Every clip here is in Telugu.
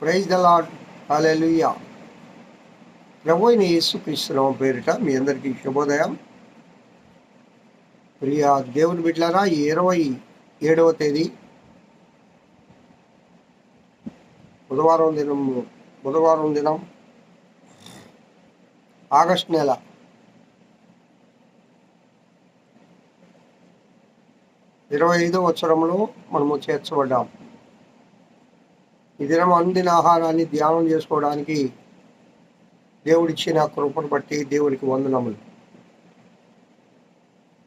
ప్రైజ్ ద లాడ్ హాలెలుయా ప్రభు అయిన యేసు క్రీస్తునామ పేరిట మీ అందరికీ శుభోదయం. ప్రియ దేవుని బిడ్డలారా ఈ ఇరవై ఏడవ తేదీ బుధవారం దినం బుధవారం దినం ఆగస్ట్ నెల. ఇరవై ఐదో వచ్చరంలో మనము చేర్చబడ్డాం. ఈ దినం అందిన ఆహారాన్ని ధ్యానం చేసుకోవడానికి దేవుడిచ్చిన కృపను బట్టి దేవుడికి వందనములు.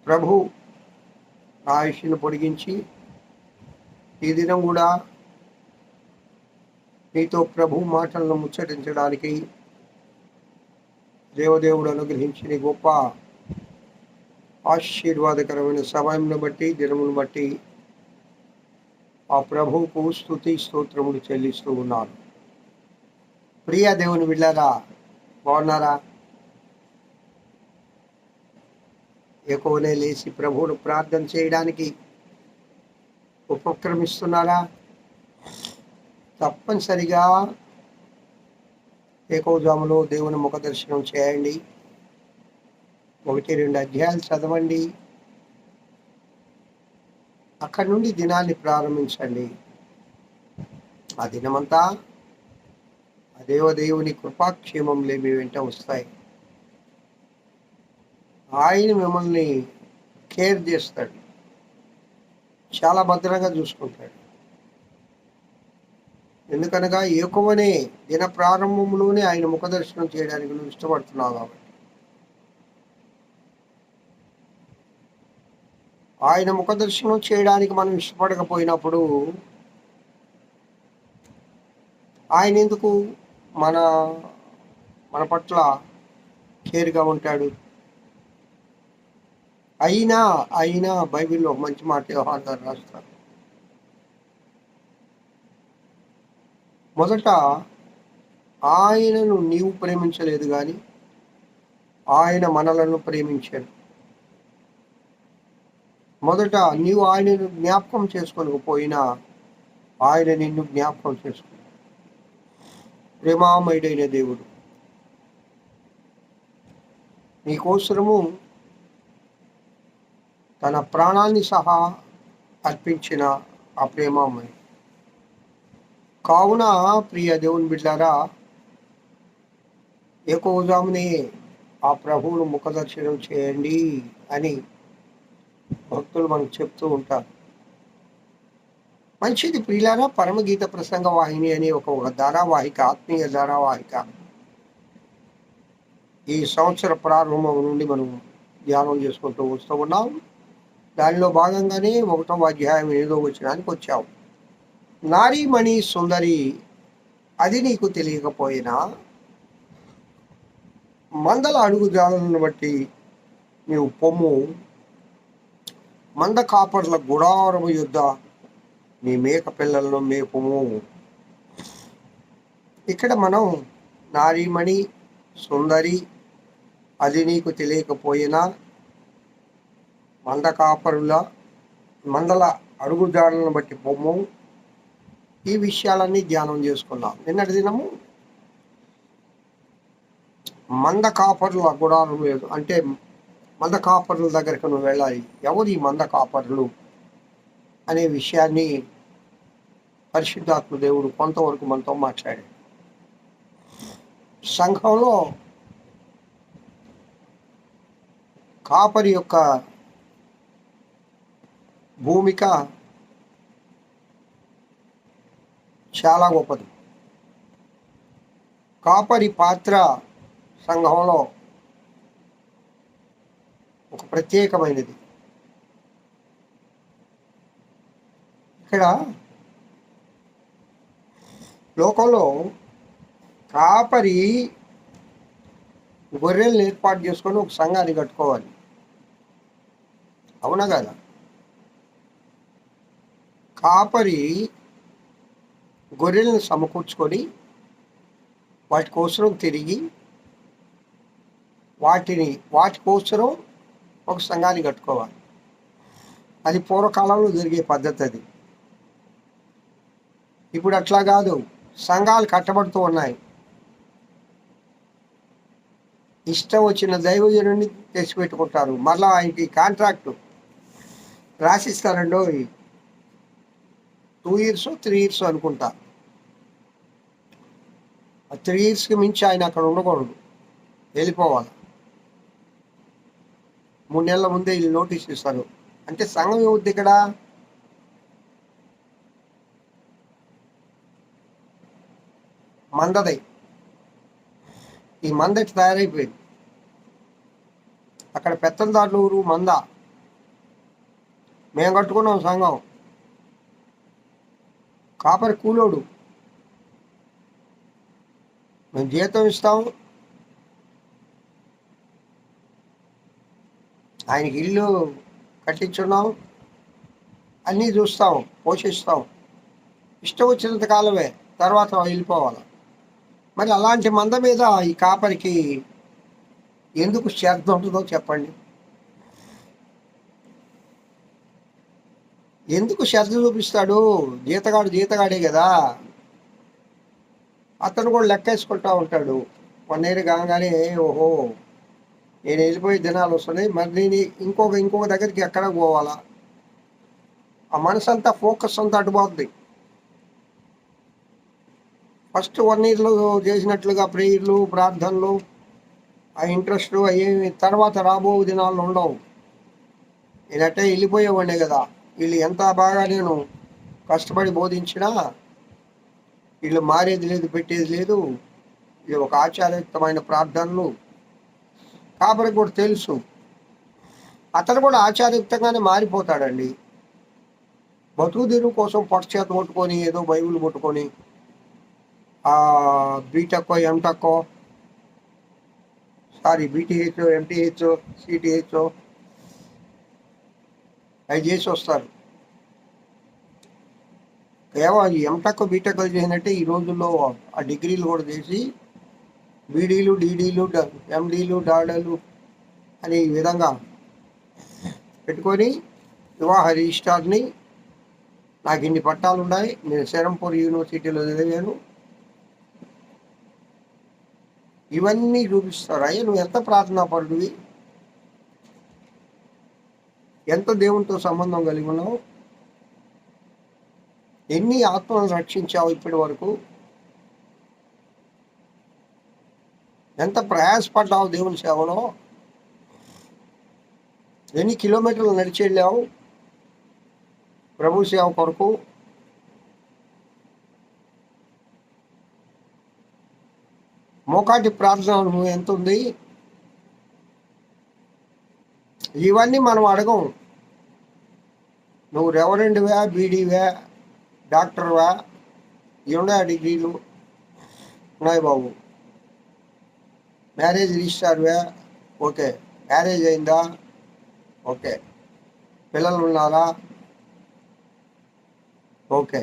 ప్రభు ఆయుష్ను పొడిగించి ఈ దినం కూడా మీతో ప్రభు మాటలను ముచ్చటించడానికి దేవదేవుడు అనుగ్రహించిన గొప్ప ఆశీర్వాదకరమైన సమయంను బట్టి దినమును బట్టి ఆ ప్రభువుకు స్థుతి స్తోత్రములు చెల్లిస్తూ ఉన్నాను. ప్రియ దేవుని బిళ్ళారా బాగున్నారా? ఎక్కువనే లేచి ప్రభువును ప్రార్థన చేయడానికి ఉపక్రమిస్తున్నారా? తప్పనిసరిగా ఏకోజాములో దేవుని ముఖ దర్శనం చేయండి. ఒకటి రెండు అధ్యాయాలు చదవండి. అక్కడి నుండి దినాన్ని ప్రారంభించండి. ఆ దినమంతా ఆ దేవదేవుని కృపాక్షేమంలే మీ వెంట వస్తాయి. ఆయన మిమ్మల్ని కేర్ చేస్తాడు. చాలా భద్రంగా చూసుకుంటాడు. ఎందుకనగా ఏకువనే దిన ప్రారంభంలోనే ఆయన ముఖ దర్శనం చేయడానికి నువ్వు ఇష్టపడుతున్నావు కాబట్టి. ఆయన ముఖ దర్శనం చేయడానికి మనం ఇష్టపడకపోయినప్పుడు ఆయన ఎందుకు మన మన పట్ల కేర్గా ఉంటాడు? అయినా అయినా బైబిల్లో మంచి మాట యోహాన్ గారు రాస్తారు. మొదట ఆయనను నీవు ప్రేమించలేదు కానీ ఆయన మనలను ప్రేమించాడు. మొదట నీవు ఆయనను జ్ఞాపకం చేసుకోకపోయినా ఆయన నిన్ను జ్ఞాపకం చేసుకున్నాడు. ప్రేమామయుడైన దేవుడు నీకోసరము తన ప్రాణాన్ని సహా అర్పించిన ఆ ప్రేమామయుడు. కావున ప్రియ దేవుని బిడ్డారా ఏకోజామునే ఆ ప్రభువును ముఖదర్శనం చేయండి అని భక్తులు మనకు చెప్తూ ఉంటారు. మంచిది ప్రియులారా పరమగీత ప్రసంగ వాహిని అనే ఒక ధారావాహిక ఆత్మీయ ధారావాహిక. ఈ సంవత్సర ప్రారంభం నుండి మనం ధ్యానం చేసుకుంటూ వస్తూ ఉన్నాం. దానిలో భాగంగానే ఒకటవ అధ్యాయం ఏదో వచ్చినానికి వచ్చావు నారీమణి సుందరి అది నీకు తెలియకపోయినా మందల అడుగు జాలను బట్టి నీవు పొమ్ము మంద కాపర్ల గుడారము యుద్ధ. మీ మేక పిల్లలను మేపుము. ఇక్కడ మనం నారీమణి సుందరి అది నీకు తెలియకపోయినా మంద కాపరుల మందల అడుగుజాడలను బట్టి పొమ్ము ఈ విషయాలన్నీ ధ్యానం చేసుకున్నాం నిన్నటి దినము మంద కాపర్ల గుడారం అంటే మంద కాపర్ల దగ్గరకు నువ్వు వెళ్ళాలి. ఎవరు ఈ మంద కాపర్లు అనే విషయాన్ని పరిశుద్ధాత్మ దేవుడు కొంతవరకు మనతో మాట్లాడాడు. సంఘంలో కాపరి యొక్క భూమిక చాలా గొప్పది. కాపరి పాత్ర సంఘంలో ఒక ప్రత్యేకమైనది. ఇక్కడ లోకంలో కాపరి గొర్రెలను ఏర్పాటు చేసుకొని ఒక సంఘాన్ని కట్టుకోవాలి. అవునా కదా? కాపరి గొర్రెలను సమకూర్చుకొని వాటి కోసం తిరిగి వాటిని వాటి కోసం ఒక సంఘాన్ని కట్టుకోవాలి. అది పూర్వకాలంలో జరిగే పద్ధతి అది. ఇప్పుడు అట్లా కాదు. సంఘాలు కట్టబడుతూ ఉన్నాయి. ఇష్టం వచ్చిన దైవజనుడిని తెచ్చిపెట్టుకుంటారు. మళ్ళీ ఆయనకి కాంట్రాక్ట్ రాసిస్తారండో టూ ఇయర్స్ త్రీ ఇయర్స్ అనుకుంటా. ఆ త్రీ ఇయర్స్కి మించి ఆయన అక్కడ ఉండకూడదు. వెళ్ళిపోవాలి. మూడు నెలల ముందే వీళ్ళు నోటీస్ ఇస్తారు అంటే సంఘం ఏముద్ది ఇక్కడ? మందదై. ఈ మంద తయారైపోయింది. అక్కడ పెత్తందారులు ఊరు మంద. మేము కట్టుకున్నాం సంఘం. కాపరి కూలోడు. మేము జీతం ఇస్తాము ఆయనకి ఇల్లు కట్టించున్నాం అన్నీ చూస్తాం పోషిస్తాం. ఇష్టం వచ్చినంత కాలమే తర్వాత వెళ్ళిపోవాలి. మరి అలాంటి మంద మీద ఈ కాపరికి ఎందుకు శ్రద్ధ ఉంటుందో చెప్పండి. ఎందుకు శ్రద్ధ చూపిస్తాడు? జీతగాడు జీతగాడే కదా. అతను కూడా లెక్కేసుకుంటా ఉంటాడు. వన్ ఇయర్ కాగానే ఓహో నేను వెళ్ళిపోయే దినాలు వస్తున్నాయి. మరి నేను ఇంకొక ఇంకొక దగ్గరికి ఎక్కడ పోవాలా? ఆ మనసు అంతా ఫోకస్ అంతా అటుపోద్ది ఫస్ట్ వన్ ఇయర్లో చేసినట్లుగా ప్రేయర్లు ప్రార్థనలు ఆ ఇంట్రెస్ట్ అవి తర్వాత రాబో దినాల్లో ఉండవు. నేనట్టే వెళ్ళిపోయేవాడినే కదా. వీళ్ళు ఎంత బాగా నేను కష్టపడి బోధించినా వీళ్ళు మారేది లేదు పెట్టేది లేదు. ఇది ఒక ఆచారయుక్తమైన ప్రార్థనలు. కాబట్టి కూడా తెలుసు. అతను కూడా ఆచారయుక్తంగానే మారిపోతాడండి. బతుకు దీని కోసం పొట్ట చేత పట్టుకొని ఏదో బైబిల్ కొట్టుకొని బీటెక్కో ఎంటెక్కో సారీ బీటీహెచ్ ఎంటీహెచ్ సిటీహెచ్ అవి చేసి వస్తారు. కేవలం ఎంటెక్ బీటెక్ చేసినట్టే ఈ రోజుల్లో ఆ డిగ్రీలు కూడా చేసి బీడీలు డీడీలు ఎండీలు డాడలు అని ఈ విధంగా పెట్టుకొని వివాహ రిజిస్టార్ని నాకు ఇన్ని పట్టాలు ఉన్నాయి. నేను శరంపూర్ యూనివర్సిటీలో చదివాను. ఇవన్నీ చూపిస్తారు? అయ్యా నువ్వు ఎంత ప్రార్థనా పరుడివి? ఎంత దేవునితో సంబంధం కలిగి ఉన్నావు? ఎన్ని ఆత్మలను రక్షించావు ఇప్పటి వరకు? ఎంత ప్రయాసపడ్డావు దేవుని సేవలో? ఎన్ని కిలోమీటర్లు నడిచి వెళ్ళావు? ప్రభు సేవ కొరకు? మోకాటి ప్రార్థన నువ్వు ఎంత ఉంది? ఇవన్నీ మనం అడగం. నువ్వు రెవరెండ్వా బీడీవా డాక్టర్వా? ఇవి డిగ్రీలు ఉన్నాయి బాబు. మ్యారేజ్ రిజిస్టార్వా ఓకే మ్యారేజ్ అయిందా? ఓకే పిల్లలు ఉన్నారా? ఓకే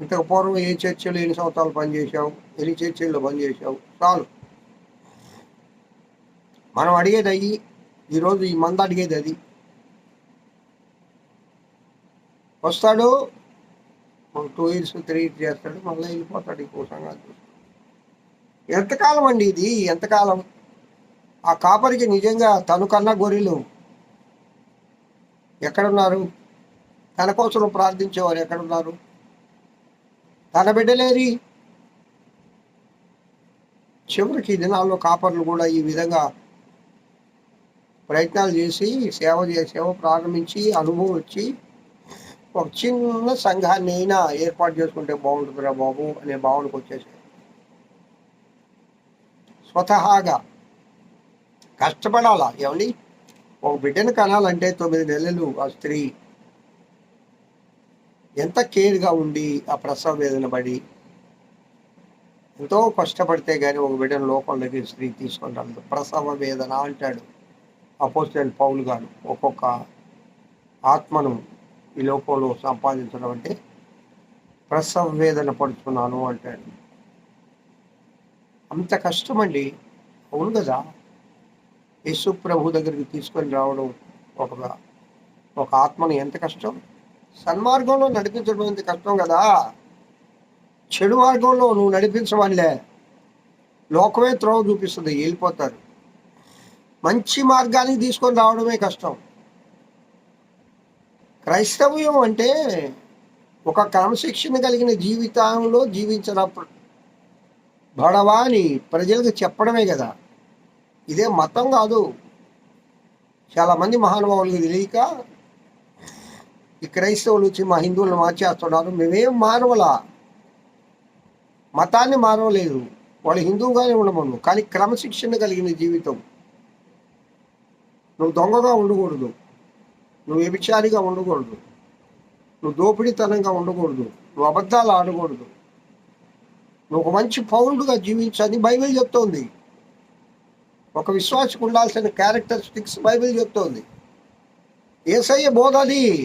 ఇంతకు పూర్వం ఏ చర్చలు ఎన్ని సంవత్సరాలు పనిచేసావు ఎన్ని చర్చల్లో పనిచేసావు చాలు. మనం అడిగేది అయ్యి ఈరోజు ఈ మంద అడిగేది అది. వస్తాడు. టూ ఇయర్స్ త్రీ ఇయర్స్ చేస్తాడు. మళ్ళీ వెళ్ళిపోతాడు ఇంకో సంగతి. ఎంతకాలం అండి ఇది? ఎంతకాలం? ఆ కాపరికి నిజంగా తను కన్నా గొర్రెలు. ఎక్కడున్నారు? తన కోసం ప్రార్థించేవారు ఎక్కడున్నారు? తన బిడ్డలేరి? చివరికి దినాల్లో కాపర్లు కూడా ఈ విధంగా ప్రయత్నాలు చేసి సేవ సేవ ప్రారంభించి అనుభవం వచ్చి ఒక చిన్న సంఘాన్ని అయినా ఏర్పాటు చేసుకుంటే బాగుంటుందిరా బాబు అనే భావనకు వచ్చేసి స్వతహాగా. కష్టపడాలా? ఏమండి? ఒక బిడ్డను కనాలంటే తొమ్మిది నెలలు ఆ స్త్రీ ఎంత కేర్గా ఉండి ఆ ప్రసవ వేదన పడి ఎంతో కష్టపడితే కానీ ఒక బిడ్డను లోకంలోకి స్త్రీ తీసుకుంటాడు ప్రసవ వేదన అంటాడు అపోజిట్ పౌలు గారు. ఒక్కొక్క ఆత్మను ఈ లోకంలో సంపాదించడం అంటే ప్రసవ వేదన పడుతున్నాను అంటాడు. అంత కష్టమండి. అవును కదా? యేసు ప్రభు దగ్గరికి తీసుకొని రావడం ఒక ఒక ఆత్మను ఎంత కష్టం? సన్మార్గంలో నడిపించడం ఎంత కష్టం కదా? చెడు మార్గంలో నువ్వు నడిపించవాళ్ళే లోకమే త్రోవ చూపిస్తుంది వెళ్ళిపోతారు మంచి మార్గానికి తీసుకొని రావడమే కష్టం. క్రైస్తవ్యం అంటే ఒక క్రమశిక్షణ కలిగిన జీవితంలో జీవించిన బడవా అని ప్రజలకు చెప్పడమే కదా. ఇదే మతం కాదు. చాలామంది మహానుభావులకు తెలియక ఈ క్రైస్తవులు వచ్చి మా హిందువులను మార్చేస్తున్నారు. మేమేం మారవలా మతాన్ని మారవలేదు వాళ్ళు హిందువుగానే ఉండమను కానీ క్రమశిక్షణ కలిగిన జీవితం. నువ్వు దొంగగా ఉండకూడదు. నువ్వు వ్యభిచారిగా ఉండకూడదు. నువ్వు దోపిడీతనంగా ఉండకూడదు. నువ్వు అబద్ధాలు ఆడకూడదు. నువ్వు ఒక మంచి పౌరుడుగా జీవించని బైబిల్ చెప్తోంది. ఒక విశ్వాసకు ఉండాల్సిన క్యారెక్టరిస్టిక్స్ బైబిల్ చెప్తోంది. ఏసయ్య బోధ అది.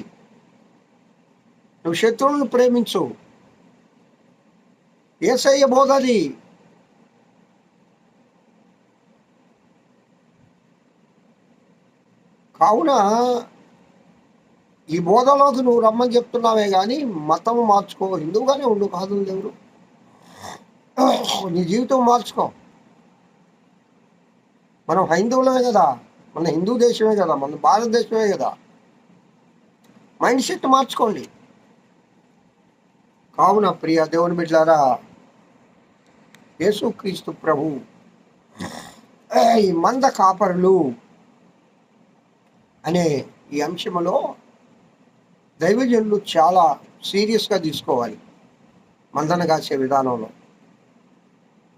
నువ్వు శత్రువులను ప్రేమించు. ఏసయ్య బోధ అది. కావున ఈ బోధలోకి నువ్వు రమ్మని చెప్తున్నావే కానీ మతం మార్చుకో. హిందువుగానే ఉండు కాదు దేవుడు. నీ జీవితం మార్చుకో. మనం హైందవులమే కదా. మన హిందూ దేశమే కదా. మన భారతదేశమే కదా. మైండ్ సెట్ మార్చుకోండి. కావున ప్రియ దేవుని బిడ్డారా యేసుక్రీస్తు ప్రభు. ఈ మంద కాపరులు అనే ఈ అంశంలో దైవజనులు చాలా సీరియస్గా తీసుకోవాలి. మందన కాసే విధానంలో.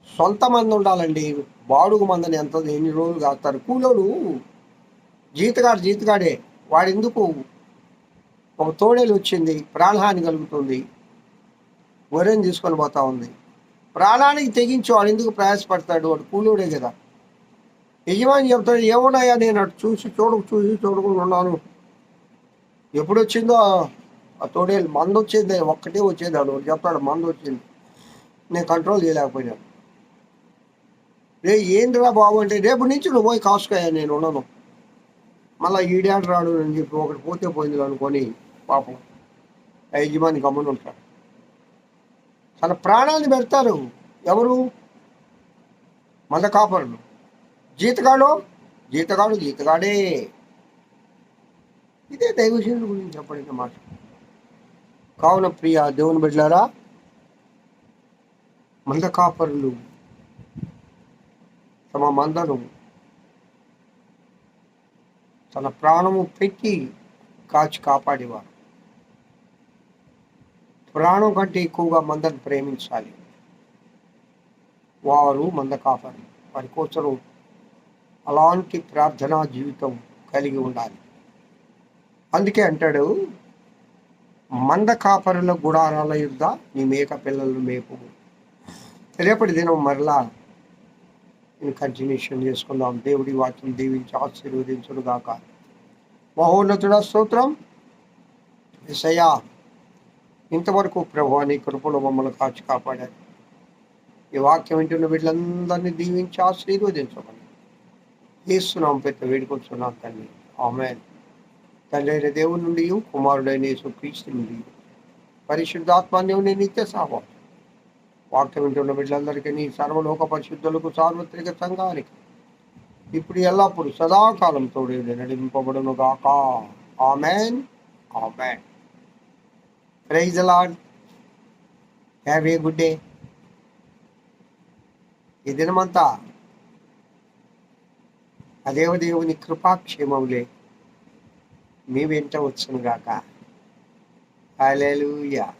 సొంత మంది ఉండాలండి. బాడుగు మందని ఎంత ఎన్ని రోజులు కాస్తారు? కూలోడు జీతగాడు జీతగాడే. వాడెందుకు? ఒక తోడేలు వచ్చింది ప్రాణహాని కలుగుతుంది. గొర్రెని తీసుకొని పోతా ఉంది. ప్రాణానికి తెగించి వాడు ఎందుకు ప్రయాసపడతాడు? వాడు కూలోడే కదా. యజమాని చెప్తాడు ఏమున్నాయా నేను అటు చూసి చూడకు చూసి చూడకుండా ఉన్నాను. ఎప్పుడు వచ్చిందో ఆ తోడేలు? మందు వచ్చింది ఒక్కటే వచ్చేది వాడు చెప్తాడు మందు వచ్చింది నేను కంట్రోల్ చేయలేకపోయినాను రే ఏందిరా బాబు అంటే రేపు నుంచి నువ్వు పోయి కాసుకోయా నేను ఉన్నాను మళ్ళీ ఈడాడు రాడు అని చెప్పి ఒకటి పోతే పోయింది అనుకొని పాపం ఆ యజమాని గమ్మున ఉంటాడు. తన ప్రాణాన్ని పెడతారు. ఎవరు? మళ్ళీ కాపరులు. జీతగాడు? జీతగాడు జీతగాడే. ఇదే దైవశీనుల గురించి చెప్పడిన మాట. కావున ప్రియ దేవుని బిడ్డారా మంద కాపరులు తమ మందను తన ప్రాణము పెట్టి కాచి కాపాడేవారు. ప్రాణం కంటే ఎక్కువగా మందను ప్రేమించాలి. వారు మంద కాపరు. వారి కోసం అలాంటి ప్రార్థనా జీవితం కలిగి ఉండాలి. అందుకే అంటాడు మంద కాపరుల గుడారాల యుద్ధ నీ మేక పిల్లలను మేపు. రేపటి దినం మరలా కంటిన్యూషన్ చేసుకుందాం. దేవుడి వాక్యం దీవించి ఆశీర్వదించుడు గాక. మహోన్నతుడ స్తోత్రం. విషయా ఇంతవరకు ప్రభు నీ కృపలో మమ్మల్ని కాచి కాపాడారు. ఈ వాక్యం వింటున్న వీళ్ళందరినీ దీవించి ఆశీర్వదించమని ఏసునాం పెద్ద వేడుకొచ్చున్నాం తండ్రి. ఆమె తండ్రి అయిన దేవుని నుండి కుమారుడైన యేసు క్రీస్తు నుండి పరిశుద్ధాత్మాన్ని నిత్య సాహం వాక్యం వింటున్న బిడ్డలందరికీ. నీ సర్వలోక పరిశుద్ధులకు సార్వత్రిక సంఘానికి ఇప్పుడు ఎల్లప్పుడు సదాకాలం తోడే నడిపింపబడును గాక amen. Amen. Praise Lord have a good day. ఈ దినమంతా అదేవ దేవుని కృపాక్షేమములే మీ వెంట వచ్చును గాక హల్లెలూయా.